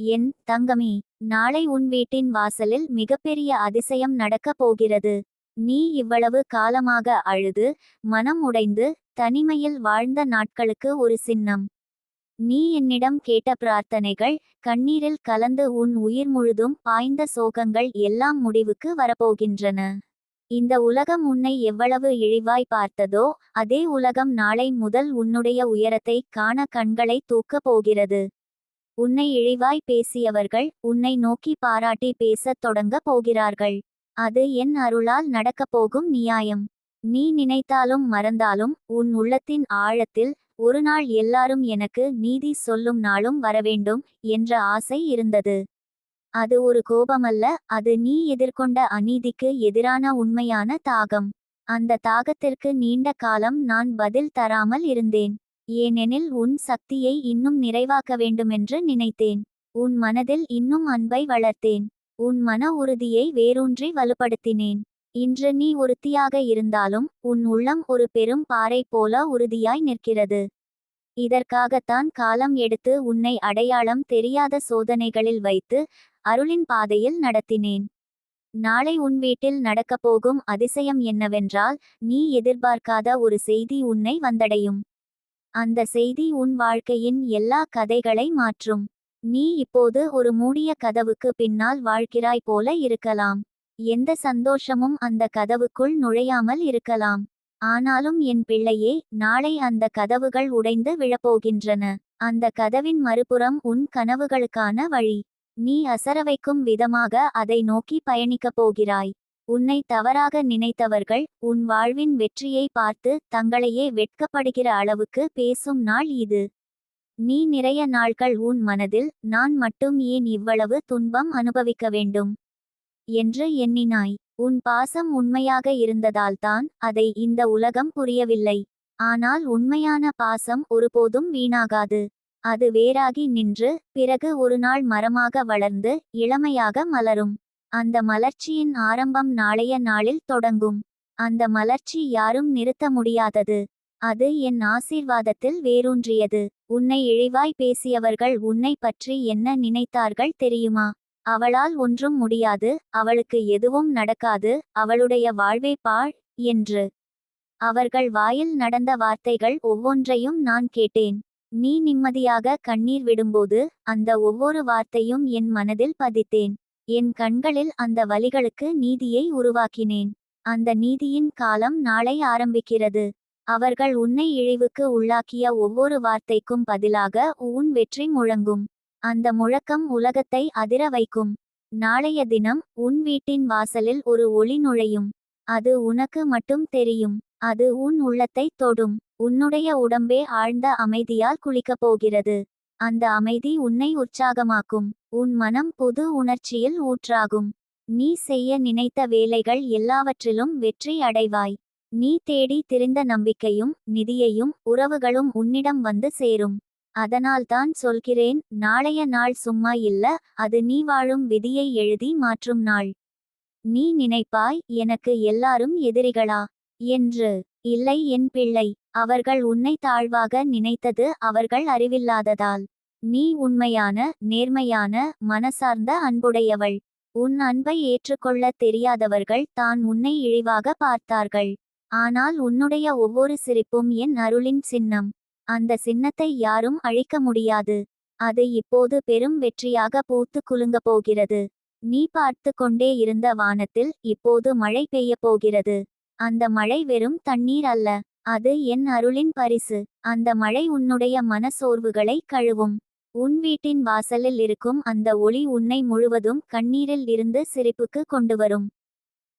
என் தங்கமே நாளை உன் வீட்டின் வாசலில் மிகப்பெரிய அதிசயம் நடக்கப் போகிறது. நீ இவ்வளவு காலமாக அழுது மனம் உடைந்து தனிமையில் வாழ்ந்த நாட்களுக்கு ஒரு சின்னம். நீ என்னிடம் கேட்ட பிரார்த்தனைகள் கண்ணீரில் கலந்து உன் உயிர் முழுதும் பாய்ந்த சோகங்கள் எல்லாம் முடிவுக்கு வரப்போகின்றன. இந்த உலகம் உன்னை எவ்வளவு இழிவாய் பார்த்ததோ அதே உலகம் நாளை முதல் உன்னுடைய உயரத்தை காண கண்களை தூக்கப் போகிறது. உன்னை இழிவாய் பேசியவர்கள் உன்னை நோக்கி பாராட்டி பேசத் தொடங்கப் போகிறார்கள். அது என் அருளால் நடக்கப் போகும் நியாயம். நீ நினைத்தாலும் மறந்தாலும் உன் உள்ளத்தின் ஆழத்தில் ஒரு நாள் எல்லாரும் எனக்கு நீதி சொல்லும் நாளும் வரவேண்டும் என்ற ஆசை இருந்தது. அது ஒரு கோபமல்ல அது நீ எதிர்கொண்ட அநீதிக்கு எதிரான உண்மையான தாகம். அந்த தாகத்திற்கு நீண்ட காலம் நான் பதில் தராமல் இருந்தேன். ஏனெனில் உன் சக்தியை இன்னும் நிறைவாக்க வேண்டுமென்று நினைத்தேன். உன் மனதில் இன்னும் அன்பை வளர்த்தேன். உன் மன உறுதியை வேரூன்றி வலுப்படுத்தினேன். இன்று நீ ஒருத்தியாக இருந்தாலும் உன் உள்ளம் ஒரு பெரும் பாறை போல உறுதியாய் நிற்கிறது. இதற்காகத்தான் காலம் எடுத்து உன்னை அடையாளம் தெரியாத சோதனைகளில் வைத்து அருளின் பாதையில் நடத்தினேன். நாளை உன் வீட்டில் நடக்கப் போகும் அதிசயம் என்னவென்றால் நீ எதிர்பார்க்காத ஒரு செய்தி உன்னை வந்தடையும். அந்த செய்தி உன் வாழ்க்கையின் எல்லா கதைகளை மாற்றும். நீ இப்போது ஒரு மூடிய கதவுக்கு பின்னால் வாழ்கிறாய் போல இருக்கலாம். எந்த சந்தோஷமும் அந்த கதவுக்குள் நுழையாமல் இருக்கலாம். ஆனாலும் என் பிள்ளையே நாளை அந்த கதவுகள் உடைந்து விழப்போகின்றன. அந்த கதவின் மறுபுறம் உன் கனவுகளுக்கான வழி. நீ அசரவைக்கும் விதமாக அதை நோக்கி பயணிக்கப் போகிறாய். உன்னை தவறாக நினைத்தவர்கள் உன் வாழ்வின் வெற்றியை பார்த்து தங்களையே வெட்கப்படுகிற அளவுக்கு பேசும் நாள் இது. நீ நிறைய நாட்கள் உன் மனதில் நான் மட்டும் ஏன் இவ்வளவு துன்பம் அனுபவிக்க வேண்டும்? என்று எண்ணினாய். உன் பாசம் உண்மையாக இருந்ததால்தான் அதை இந்த உலகம் புரியவில்லை. ஆனால் உண்மையான பாசம் ஒருபோதும் வீணாகாது. அது வேறாகி நின்று பிறகு ஒரு நாள் மரமாக வளர்ந்து இளமையாக மலரும். அந்த மலர்ச்சியின் ஆரம்பம் நாளைய நாளில் தொடங்கும். அந்த மலர்ச்சி யாரும் நிறுத்த முடியாதது. அது என் ஆசீர்வாதத்தில் வேரூன்றியது. உன்னை இழிவாய் பேசியவர்கள் உன்னை பற்றி என்ன நினைத்தார்கள் தெரியுமா? அவளால் ஒன்றும் முடியாது. அவளுக்கு எதுவும் நடக்காது. அவளுடைய வாழ்வே பாழ் என்று. அவர்கள் வாயில் நடந்த வார்த்தைகள் ஒவ்வொன்றையும் நான் கேட்டேன். நீ நிம்மதியாக கண்ணீர் விடும்போது அந்த ஒவ்வொரு வார்த்தையும் என் மனதில் பதித்தேன். என் கண்களில் அந்த வலிகளுக்கு நீதியை உருவாக்கினேன். அந்த நீதியின் காலம் நாளை ஆரம்பிக்கிறது. அவர்கள் உன்னை இழிவுக்கு உள்ளாக்கிய ஒவ்வொரு வார்த்தைக்கும் பதிலாக உன் வெற்றி முழங்கும். அந்த முழக்கம் உலகத்தை அதிர வைக்கும். நாளைய தினம் உன் வீட்டின் வாசலில் ஒரு ஒளி நுழையும். அது உனக்கு மட்டும் தெரியும். அது உன் உள்ளத்தை தொடும். உன்னுடைய உடம்பே ஆழ்ந்த அமைதியால் குளிக்கப் போகிறது. அந்த அமைதி உன்னை உற்சாகமாக்கும். உன் மனம் புது உணர்ச்சியில் ஊற்றாகும். நீ செய்ய நினைத்த வேலைகள் எல்லாவற்றிலும் வெற்றி அடைவாய். நீ தேடி திரிந்த நம்பிக்கையும் நிதியையும் உறவுகளும் உன்னிடம் வந்து சேரும். அதனால்தான் சொல்கிறேன் நாளைய நாள் சும்மா இல்ல அது நீ வாழும் விதியை எழுதி மாற்றும் நாள். நீ நினைப்பாய் எனக்கு எல்லாரும் எதிரிகளா? என்று இல்லை என் பிள்ளை. அவர்கள் உன்னை தாழ்வாக நினைத்தது அவர்கள் அறிவில்லாததால். நீ உண்மையான நேர்மையான மனசார்ந்த அன்புடையவள். உன் அன்பை ஏற்றுக்கொள்ள தெரியாதவர்கள் தான் உன்னை இழிவாக பார்த்தார்கள். ஆனால் உன்னுடைய ஒவ்வொரு சிரிப்பும் என் அருளின் சின்னம். அந்த சின்னத்தை யாரும் அழிக்க முடியாது. அது இப்போது பெரும் வெற்றியாக பூத்து குலுங்கப் போகிறது. நீ பார்த்து கொண்டே இருந்த வானத்தில் இப்போது மழை பெய்யப் போகிறது. அந்த மழை வெறும் தண்ணீர் அல்ல. அது என் அருளின் பரிசு. அந்த மழை உன்னுடைய மனசோர்வுகளை கழுவும். உன் வீட்டின் வாசலில் இருக்கும் அந்த ஒளி உன்னை முழுவதும் கண்ணீரில் இருந்து சிரிப்புக்கு கொண்டு வரும்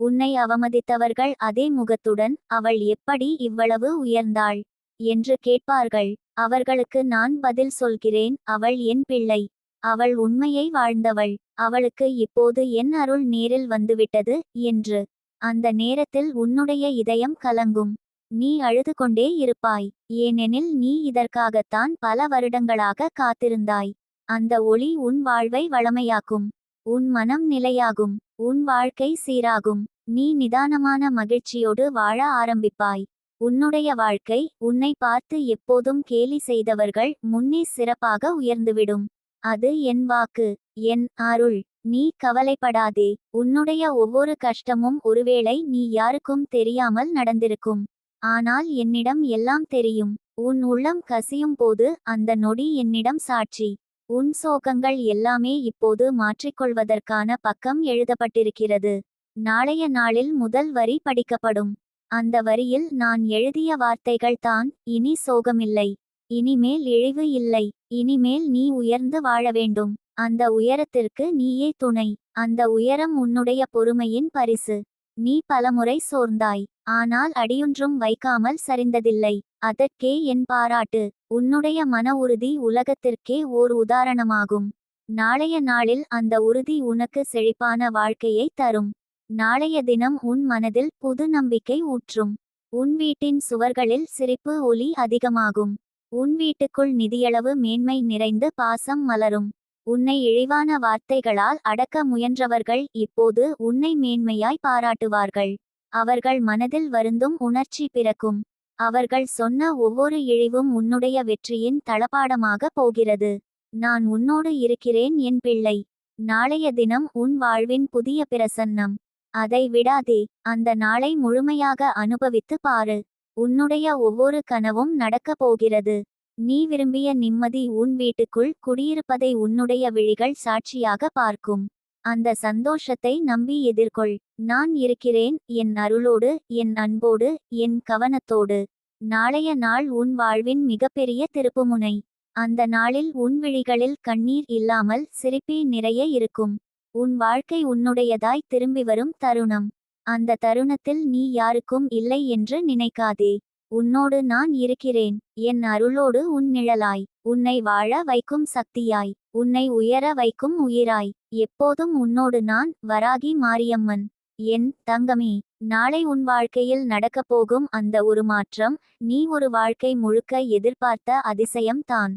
உன்னை அவமதித்தவர்கள் அதே முகத்துடன் அவள் எப்படி இவ்வளவு உயர்ந்தாள்? என்று கேட்பார்கள். அவர்களுக்கு நான் பதில் சொல்கிறேன். அவள் என் பிள்ளை. அவள் உண்மையை வாழ்ந்தவள். அவளுக்கு இப்போது என் அருள் நேரில் வந்துவிட்டது என்று. அந்த நேரத்தில் உன்னுடைய இதயம் கலங்கும். நீ அழுது கொண்டே இருப்பாய். ஏனெனில் நீ இதற்காகத்தான் பல வருடங்களாக காத்திருந்தாய். அந்த ஒளி உன் வாழ்வை வளமையாக்கும். உன் மனம் நிலையாகும். உன் வாழ்க்கை சீராகும். நீ நிதானமான மகிழ்ச்சியோடு வாழ ஆரம்பிப்பாய். உன்னுடைய வாழ்க்கை உன்னை பார்த்து எப்போதும் கேலி செய்தவர்கள் முன்னே சிறப்பாக உயர்ந்துவிடும். அது என் வாக்கு. என் அருள். நீ கவலைப்படாதே. உன்னுடைய ஒவ்வொரு கஷ்டமும் ஒருவேளை நீ யாருக்கும் தெரியாமல் நடந்திருக்கும். ஆனால் என்னிடம் எல்லாம் தெரியும். உன் உள்ளம் கசியும் போது அந்த நொடி என்னிடம் சாட்சி. உன் சோகங்கள் எல்லாமே இப்போது மாற்றிக்கொள்வதற்கான பக்கம் எழுதப்பட்டிருக்கிறது. நாளைய நாளில் முதல் வரி படிக்கப்படும். அந்த வரியில் நான் எழுதிய வார்த்தைகள் தான் இனி சோகமில்லை. இனிமேல் இழிவு இல்லை. இனிமேல் நீ உயர்ந்து வாழ வேண்டும். அந்த உயரத்திற்கு நீயே துணை. அந்த உயரம் உன்னுடைய பொறுமையின் பரிசு. நீ பலமுறை சோர்ந்தாய். ஆனால் அடியொன்றும் வைக்காமல் சரிந்ததில்லை. அதற்கே என் பாராட்டு. உன்னுடைய மன உறுதி உலகத்திற்கே ஓர் உதாரணமாகும். நாளைய நாளில் அந்த உறுதி உனக்கு செழிப்பான வாழ்க்கையை தரும். நாளைய தினம் உன் மனதில் புது நம்பிக்கை ஊற்றும். உன் வீட்டின் சுவர்களில் சிரிப்பு ஒலி அதிகமாகும். உன் வீட்டுக்குள் நிதியளவு மேன்மை நிறைந்து பாசம் மலரும். உன்னை இழிவான வார்த்தைகளால் அடக்க முயன்றவர்கள் இப்போது உன்னை மேன்மையாய் பாராட்டுவார்கள். அவர்கள் மனதில் வருந்தும் உணர்ச்சி பிறக்கும். அவர்கள் சொன்ன ஒவ்வொரு இழிவும் உன்னுடைய வெற்றியின் தளபாடமாக போகிறது. நான் உன்னோடு இருக்கிறேன் என் பிள்ளை. நாளைய தினம் உன் வாழ்வின் புதிய பிரசன்னம். அதை விடாதே அந்த நாளை முழுமையாக அனுபவித்து பாரு. உன்னுடைய ஒவ்வொரு கனவும் நடக்கப் போகிறது. நீ விரும்பிய நிம்மதி உன் வீட்டுக்குள் குடியிருப்பதை உன்னுடைய விழிகள் சாட்சியாக பார்க்கும். அந்த சந்தோஷத்தை நம்பி எதிர்கொள். நான் இருக்கிறேன் என் அருளோடு என் அன்போடு என் கவனத்தோடு. நாளைய நாள் உன் வாழ்வின் மிகப்பெரிய திருப்புமுனை. அந்த நாளில் உன் விழிகளில் கண்ணீர் இல்லாமல் சிரிப்பே நிறைய இருக்கும். உன் வாழ்க்கை உன்னுடையதாய் திரும்பி வரும் தருணம். அந்த தருணத்தில் நீ யாருக்கும் இல்லை என்று நினைக்காதே. உன்னோடு நான் இருக்கிறேன். என் அருளோடு உன் நிழலாய். உன்னை வாழ வைக்கும் சக்தியாய். உன்னை உயர வைக்கும் உயிராய். எப்போதும் உன்னோடு நான் வராகி மாரியம்மன். என் தங்கமே நாளை உன் வாழ்க்கையில் நடக்கப் போகும் அந்த ஒரு மாற்றம் நீ ஒரு வாழ்க்கை முழுக்க எதிர்பார்த்த அதிசயம் தான்.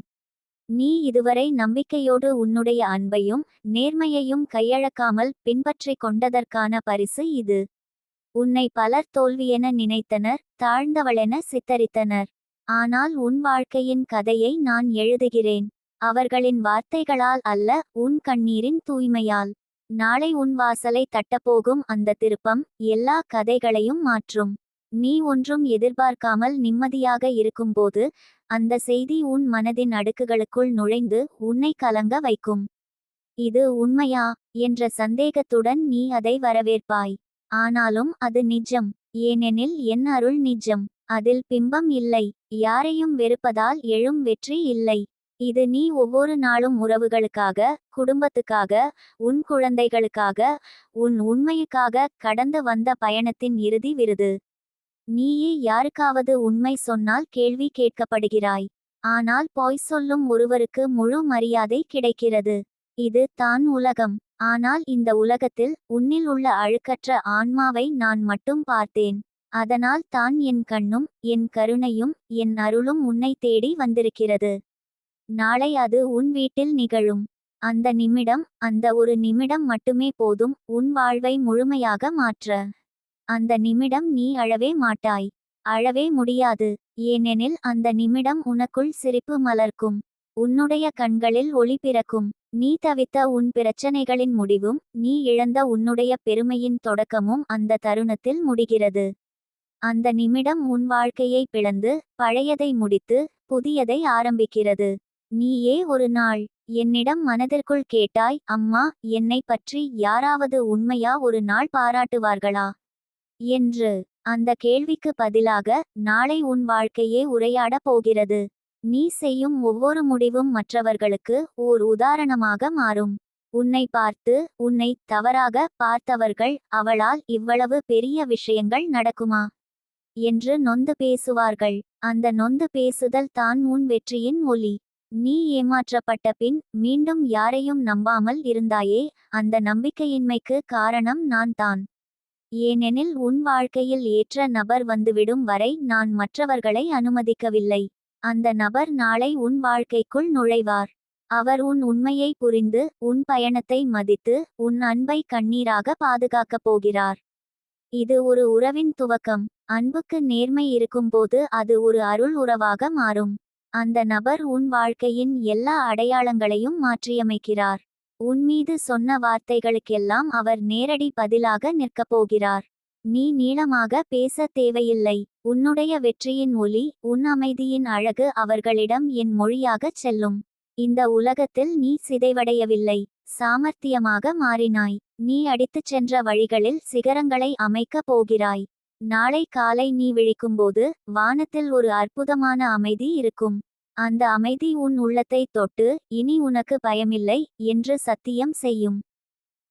நீ இதுவரை நம்பிக்கையோடு உன்னுடைய அன்பையும் நேர்மையையும் கையழக்காமல் பின்பற்றிக் கொண்டதற்கான பரிசு இது. உன்னை பலர் தோல்வியென நினைத்தனர் தாழ்ந்தவளென சித்தரித்தனர். ஆனால் உன் வாழ்க்கையின் கதையை நான் எழுதுகிறேன். அவர்களின் வார்த்தைகளால் அல்ல உன் கண்ணீரின் தூய்மையால். நாளை உன் வாசலை தட்டப்போகும் அந்த திருப்பம் எல்லா கதைகளையும் மாற்றும். நீ ஒன்றும் எதிர்பார்க்காமல் நிம்மதியாக இருக்கும்போது அந்த செய்தி உன் மனதின் அடுக்குகளுக்குள் நுழைந்து உன்னை கலங்க வைக்கும். இது உண்மையா? என்ற சந்தேகத்துடன் நீ அதை வரவேற்பாய். ஆனாலும் அது நிஜம். ஏனெனில் என் அருள் நிஜம். அதில் பிம்பம் இல்லை. யாரையும் வெறுப்பதால் எழும் வெற்றி இல்லை. இது நீ ஒவ்வொரு நாளும் உறவுகளுக்காக குடும்பத்துக்காக உன் குழந்தைகளுக்காக உன் உண்மையுக்காக கடந்து வந்த பயணத்தின் இறுதி விருது. நீயே யாருக்காவது உண்மை சொன்னால் கேள்வி கேட்கப்படுகிறாய். ஆனால் பொய் சொல்லும் ஒருவருக்கு முழு மரியாதை கிடைக்கிறது. இது தான் உலகம். ஆனால் இந்த உலகத்தில் உன்னில் உள்ள அழுக்கற்ற ஆன்மாவை நான் மட்டும் பார்த்தேன். அதனால் தான் என் கண்ணும் என் கருணையும் என் அருளும் உன்னை தேடி வந்திருக்கிறது. நாளை அது உன் வீட்டில் நிகழும். அந்த நிமிடம் அந்த ஒரு நிமிடம் மட்டுமே போதும் உன் வாழ்வை முழுமையாக மாற்ற. அந்த நிமிடம் நீ அழவே மாட்டாய். அழவே முடியாது. ஏனெனில் அந்த நிமிடம் உனக்குள் சிரிப்பு மலர்க்கும். உன்னுடைய கண்களில் ஒளி பிறக்கும். நீ தவித்த உன் பிரச்சனைகளின் முடிவும் நீ இழந்த உன்னுடைய பெருமையின் தொடக்கமும் அந்த தருணத்தில் முடிகிறது. அந்த நிமிடம் உன் வாழ்க்கையை பிளந்து பழையதை முடித்து புதியதை ஆரம்பிக்கிறது. நீயே ஒரு நாள் என்னிடம் மனதிற்குள் கேட்டாய் அம்மா என்னை பற்றி யாராவது உண்மையா ஒரு நாள் பாராட்டுவார்களா? என்று அந்த கேள்விக்கு பதிலாக நாளை உன் வாழ்க்கையே உரையாடப் போகிறது. நீ செய்யும் ஒவ்வொரு முடிவும் மற்றவர்களுக்கு ஓர் உதாரணமாக மாறும். உன்னை பார்த்து உன்னை தவறாக பார்த்தவர்கள் அவளால் இவ்வளவு பெரிய விஷயங்கள் நடக்குமா? என்று நொந்து பேசுவார்கள். அந்த நொந்து பேசுதல் தான் உன் வெற்றியின் ஒலி. நீ ஏமாற்றப்பட்ட பின் மீண்டும் யாரையும் நம்பாமல் இருந்தாயே அந்த நம்பிக்கையின்மைக்கு காரணம் நான் தான். ஏனெனில் உன் வாழ்க்கையில் ஏற்ற நபர் வந்துவிடும் வரை நான் மற்றவர்களை அனுமதிக்கவில்லை. அந்த நபர் நாளை உன் வாழ்க்கைக்குள் நுழைவார். அவர் உன் உண்மையை புரிந்து உன் பயணத்தை மதித்து உன் அன்பை கண்ணீராக பாதுகாக்கப் போகிறார். இது ஒரு உறவின் துவக்கம். அன்புக்கு நேர்மை இருக்கும்போது அது ஒரு அருள் உறவாக மாறும். அந்த நபர் உன் வாழ்க்கையின் எல்லா அடையாளங்களையும் மாற்றியமைக்கிறார். உன் மீது சொன்ன வார்த்தைகளுக்கெல்லாம் அவர் நேரடி பதிலாக நிற்கப் போகிறார். நீ நீளமாக பேச தேவையில்லை. உன்னுடைய வெற்றியின் ஒலி உன் அமைதியின் அழகு அவர்களிடம் என் மொழியாகச் செல்லும். இந்த உலகத்தில் நீ சிதைவடையவில்லை. சாமர்த்தியமாக மாறினாய். நீ அடித்துச் சென்ற வழிகளில் சிகரங்களை அமைக்கப் போகிறாய். நாளை காலை நீ விழிக்கும்போது வானத்தில் ஒரு அற்புதமான அமைதி இருக்கும். அந்த அமைதி உன் உள்ளத்தை தொட்டு இனி உனக்கு பயமில்லை என்று சத்தியம் செய்யும்.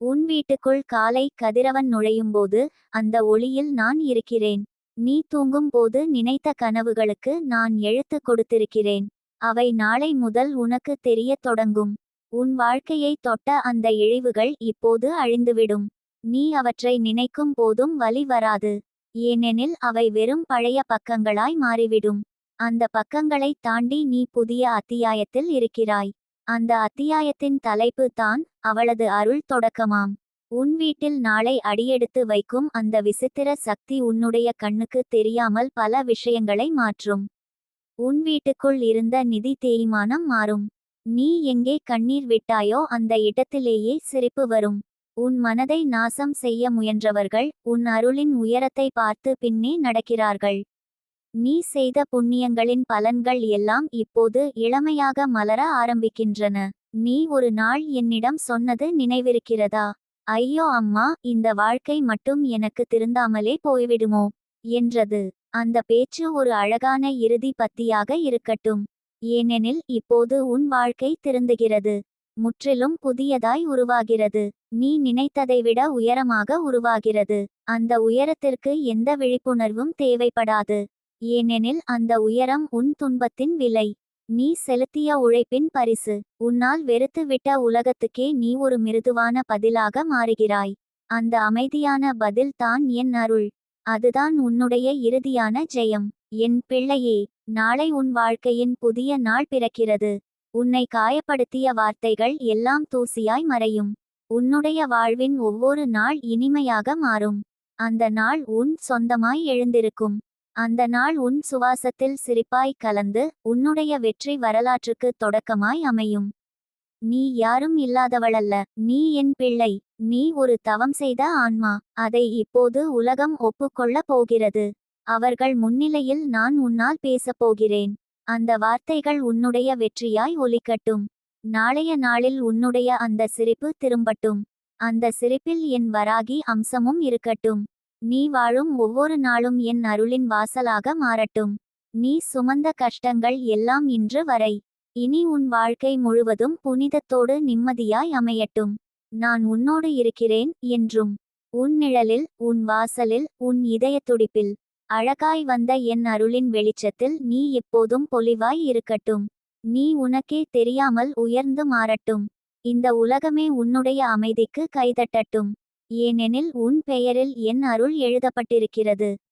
உன் வீட்டுக்குள் காலை கதிரவன் நுழையும்போது அந்த ஒளியில் நான் இருக்கிறேன். நீ தூங்கும் போது நினைத்த கனவுகளுக்கு நான் எழுத்து கொடுத்திருக்கிறேன். அவை நாளை முதல் உனக்கு தெரியத் தொடங்கும். உன் வாழ்க்கையை தொட்ட அந்த இழிவுகள் இப்போது அழிந்துவிடும். நீ அவற்றை நினைக்கும் போதும் வலி வராது. ஏனெனில் அவை வெறும் பழைய பக்கங்களாய் மாறிவிடும். அந்த பக்கங்களை தாண்டி நீ புதிய அத்தியாயத்தில் இருக்கிறாய். அந்த அத்தியாயத்தின் தலைப்பு தான் அவளது அருள் தொடக்கமாம். உன் வீட்டில் நாளை அடியெடுத்து வைக்கும் அந்த விசித்திர சக்தி உன்னுடைய கண்ணுக்கு தெரியாமல் பல விஷயங்களை மாற்றும். உன் வீட்டுக்குள் இருந்த நிதி தேய்மானம் மாறும். நீ எங்கே கண்ணீர் விட்டாயோ அந்த இடத்திலேயே சிரிப்பு வரும். உன் மனதை நாசம் செய்ய முயன்றவர்கள் உன் அருளின் உயரத்தை பார்த்து பின்னே நடக்கிறார்கள். நீ செய்த புண்ணியங்களின் பலன்கள் எல்லாம் இப்போது இளமையாக மலர ஆரம்பிக்கின்றன. நீ ஒரு நாள் என்னிடம் சொன்னது நினைவிருக்கிறதா? ஐயோ அம்மா இந்த வாழ்க்கை மட்டும் எனக்கு திருந்தாமலே போய்விடுமோ? என்றது. அந்த பேச்சு ஒரு அழகான இறுதி பத்தியாக இருக்கட்டும். ஏனெனில் இப்போது உன் வாழ்க்கை திருந்துகிறது. முற்றிலும் புதியதாய் உருவாகிறது. நீ நினைத்ததை விட உயரமாக உருவாகிறது. அந்த உயரத்திற்கு எந்த விழிப்புணர்வும் தேவைப்படாது. ஏனெனில் அந்த உயரம் உன் துன்பத்தின் விலை. நீ செலுத்திய உழைப்பின் பரிசு. உன்னால் வெறுத்துவிட்ட உலகத்துக்கே நீ ஒரு மிருதுவான பதிலாக மாறுகிறாய். அந்த அமைதியான பதில் தான் என் அருள். அதுதான் உன்னுடைய இறுதியான ஜெயம். என் பிள்ளையே நாளை உன் வாழ்க்கையின் புதிய நாள் பிறக்கிறது. உன்னை காயப்படுத்திய வார்த்தைகள் எல்லாம் தூசியாய் மறையும். உன்னுடைய வாழ்வின் ஒவ்வொரு நாள் இனிமையாக மாறும். அந்த நாள் உன் சொந்தமாய் எழுந்திருக்கும். அந்த நாள் உன் சுவாசத்தில் சிரிப்பாய் கலந்து உன்னுடைய வெற்றி வரலாற்றுக்கு தொடக்கமாய் அமையும். நீ யாரும் இல்லாதவளல்ல நீ என் பிள்ளை நீ ஒரு தவம் செய்த ஆன்மா அதை இப்போது உலகம் ஒப்புக்கொள்ளப் போகிறது. அவர்கள் முன்னிலையில் நான் உன்னால் பேசப் போகிறேன். அந்த வார்த்தைகள் உன்னுடைய வெற்றியாய் ஒலிக்கட்டும். நாளைய நாளில் உன்னுடைய அந்த சிரிப்பு திரும்பட்டும். அந்த சிரிப்பில் என் வராகி அம்சமும் இருக்கட்டும். நீ வாழும் ஒவ்வொரு நாளும் என் அருளின் வாசலாக மாறட்டும். நீ சுமந்த கஷ்டங்கள் எல்லாம் இன்று வரை. இனி உன் வாழ்க்கை முழுவதும் புனிதத்தோடு நிம்மதியாய் அமையட்டும். நான் உன்னோடு இருக்கிறேன் என்றும். உன் நிழலில் உன் வாசலில் உன் இதயத் துடிப்பில் அழகாய் வந்த என் அருளின் வெளிச்சத்தில் நீ எப்போதும் பொலிவாய் இருக்கட்டும். நீ உனக்கே தெரியாமல் உயர்ந்து மாறட்டும். இந்த உலகமே உன்னுடைய அமைதிக்கு கைதட்டட்டும். ஏனெனில் உன் பெயரில் என் அருள் எழுதப்பட்டிருக்கிறது.